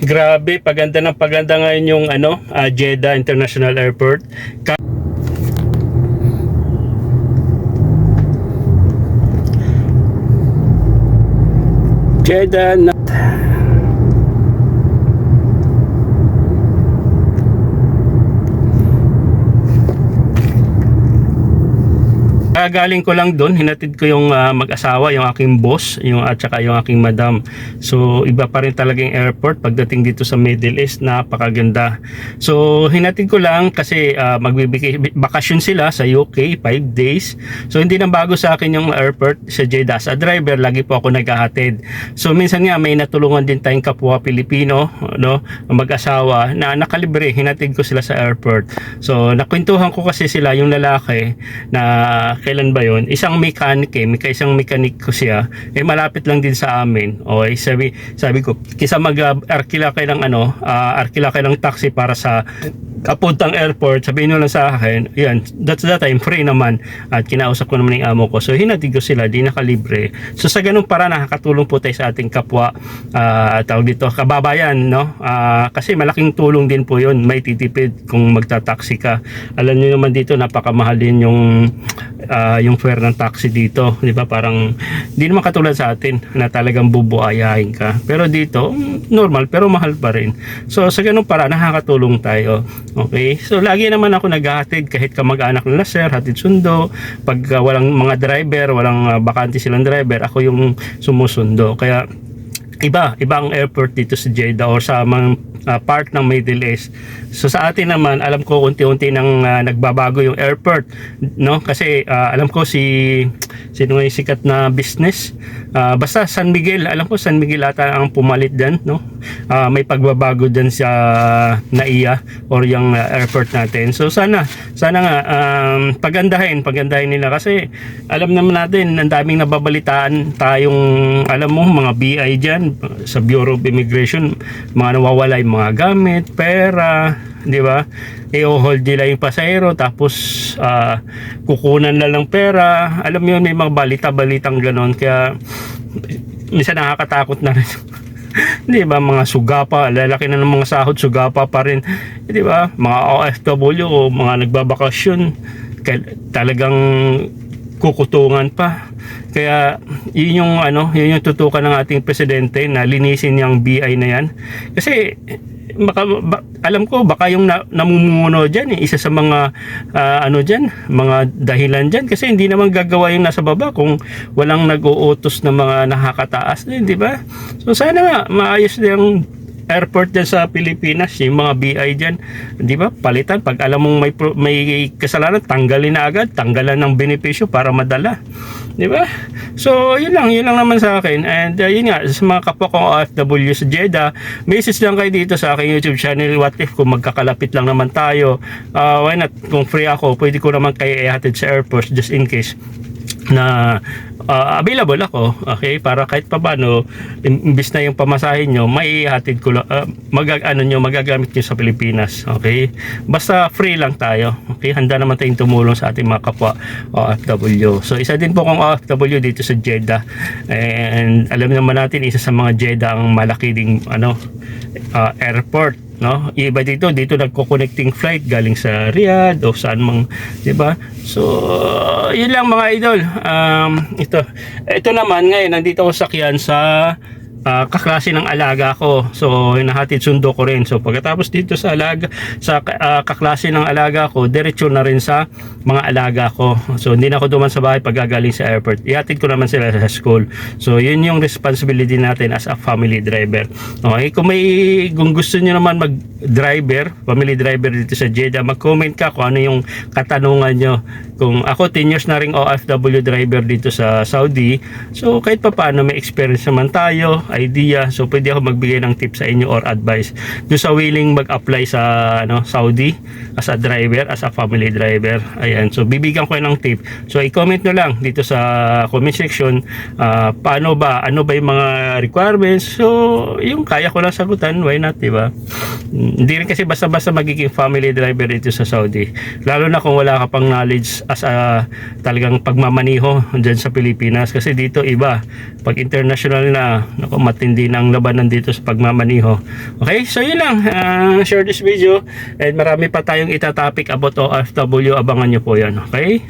Grabe, paganda ng paganda ngayon yung ano, ah, Jeddah International Airport. Ka- Jeddah na Kagaling ko lang doon, hinatid ko yung ah, mag-asawa, yung aking boss, yung at saka yung aking madam. So iba pa rin talaga yung airport pagdating dito sa Middle East, napakaganda. So hinatid ko lang kasi uh, magbibigay bakasyon sila sa UK 5 days. So hindi na bago sa akin yung airport sa Jeddah. Sa driver lagi po ako naghahatid. So minsan nga may natulungan din tayong kapwa Pilipino, no, mag-asawa na nakalibre, hinatid ko sila sa airport. So nakwentuhan ko kasi sila yung lalaki na kailan ba yon isang mechanic eh, may isang mechanic ko siya. Eh malapit lang din sa amin. Okay sabi sabi ko kisa mag uh, arkila kayo ng ano uh, arkila kayo ng taxi para sa kapuntang airport sabihin nyo lang sa akin yan that's that time free naman at kinausap ko naman yung amo ko so hinatid ko sila di nakalibre so sa ganung para nakakatulong po tayo sa ating kapwa uh, tawag dito kababayan no uh, kasi malaking tulong din po yun may titipid kung magta-taxi ka alam niyo naman dito napakamahal din yung uh, yung fare ng taxi dito, 'di ba? Parang hindi naman katulad sa atin na talagang bubuayahin ka. Pero dito, normal pero mahal pa rin. So sa ganung para nakakatulong tayo. Okay? So lagi naman ako naghahatid kahit kamag-anak nila sir, hatid sundo. Pag uh, walang mga driver, walang uh, bakante silang driver, ako yung sumusundo. Kaya iba, iba ang airport dito sa Jeddah or sa mga uh, part ng Middle East. So sa atin naman, alam ko unti-unti nang uh, nagbabago yung airport, no? Kasi uh, alam ko si sino yung sikat na business, uh, basta San Miguel, alam ko San Miguel ata ang pumalit diyan, no? Uh, may pagbabago diyan sa NAIA or yung uh, airport natin. So sana, sana nga um, pagandahin, pagandahin nila kasi alam naman natin, ang daming nababalitaan tayong alam mo mga BI diyan sa Bureau of Immigration, mga nawawala yung mga gamit, pera, di ba? I-hold nila yung pasahero tapos ah, kukunan na lang pera. Alam mo yun, may mga balita-balitang ganon. Kaya minsan nakakatakot na rin. di ba mga sugapa lalaki na ng mga sahod sugapa pa rin di ba mga OFW o mga nagbabakasyon talagang kukutungan pa. Kaya yun yung ano yun yung tutukan ng ating presidente na linisin yung BI na yan. Kasi baka, ba, alam ko baka yung na, namumuno diyan eh, isa sa mga ah, ano diyan mga dahilan diyan kasi hindi naman gagawa yung nasa baba kung walang nag-uutos ng mga nakakataas din di ba? So sana nga maayos yung airport dyan sa Pilipinas, yung mga BI dyan, di ba? Palitan, pag alam mong may, may kasalanan, tanggalin na agad, tanggalan ng benepisyo para madala. Di ba? So, yun lang, yun lang naman sa akin. And uh, yun nga, sa mga kapwa kong OFW sa Jeddah, message lang kayo dito sa aking YouTube channel, what if kung magkakalapit lang naman tayo, uh, why not, kung free ako, pwede ko naman kayo ihatid sa airport just in case na uh, available ako okay para kahit paano imbis na yung pamasahin nyo may hatid ko lang uh, magag ano nyo magagamit nyo sa Pilipinas okay? Basta free lang tayo okay? Handa naman tayong tumulong sa ating mga kapwa OFW so isa din po kong OFW dito sa Jeddah. And alam naman natin isa sa mga Jeddah ang malaki ding ano uh, airport no? Iba dito dito nagko-connecting flight galing sa Riyadh o saan mang di ba? So yun lang mga idol. Um, ito. Ito naman ngayon nandito ako sakyan sa uh, kaklase ng alaga ko. So, hinahatid sundo ko rin. So, pagkatapos dito sa alaga, sa uh, kaklase ng alaga ko, diretso na rin sa mga alaga ko. So, hindi na ako duman sa bahay pagkagaling sa airport. Ihatid ko naman sila sa school. So, yun yung responsibility natin as a family driver. Okay, kung may kung gusto niyo naman mag-driver, family driver dito sa Jeddah, mag-comment ka kung ano yung katanungan nyo. Kung ako 10 years na ring OFW driver dito sa Saudi, so kahit pa paano may experience naman tayo, idea. So pwede ako magbigay ng tip sa inyo or advice. Do sa willing mag-apply sa ano Saudi as a driver, as a family driver. Ayan. So bibigyan ko ng tip. So i-comment nyo lang dito sa comment section uh, paano ba, ano ba yung mga requirements. So yung kaya ko lang sagutan, why not, di ba? Hindi rin kasi basta-basta magiging family driver dito sa Saudi. Lalo na kung wala ka pang knowledge as a talagang pagmamaniho dyan sa Pilipinas kasi dito iba pag international na naku, matindi ang labanan dito sa pagmamaniho. Okay so yun lang Ah, share this video and marami pa tayong itatopic about OFW abangan nyo po yan okay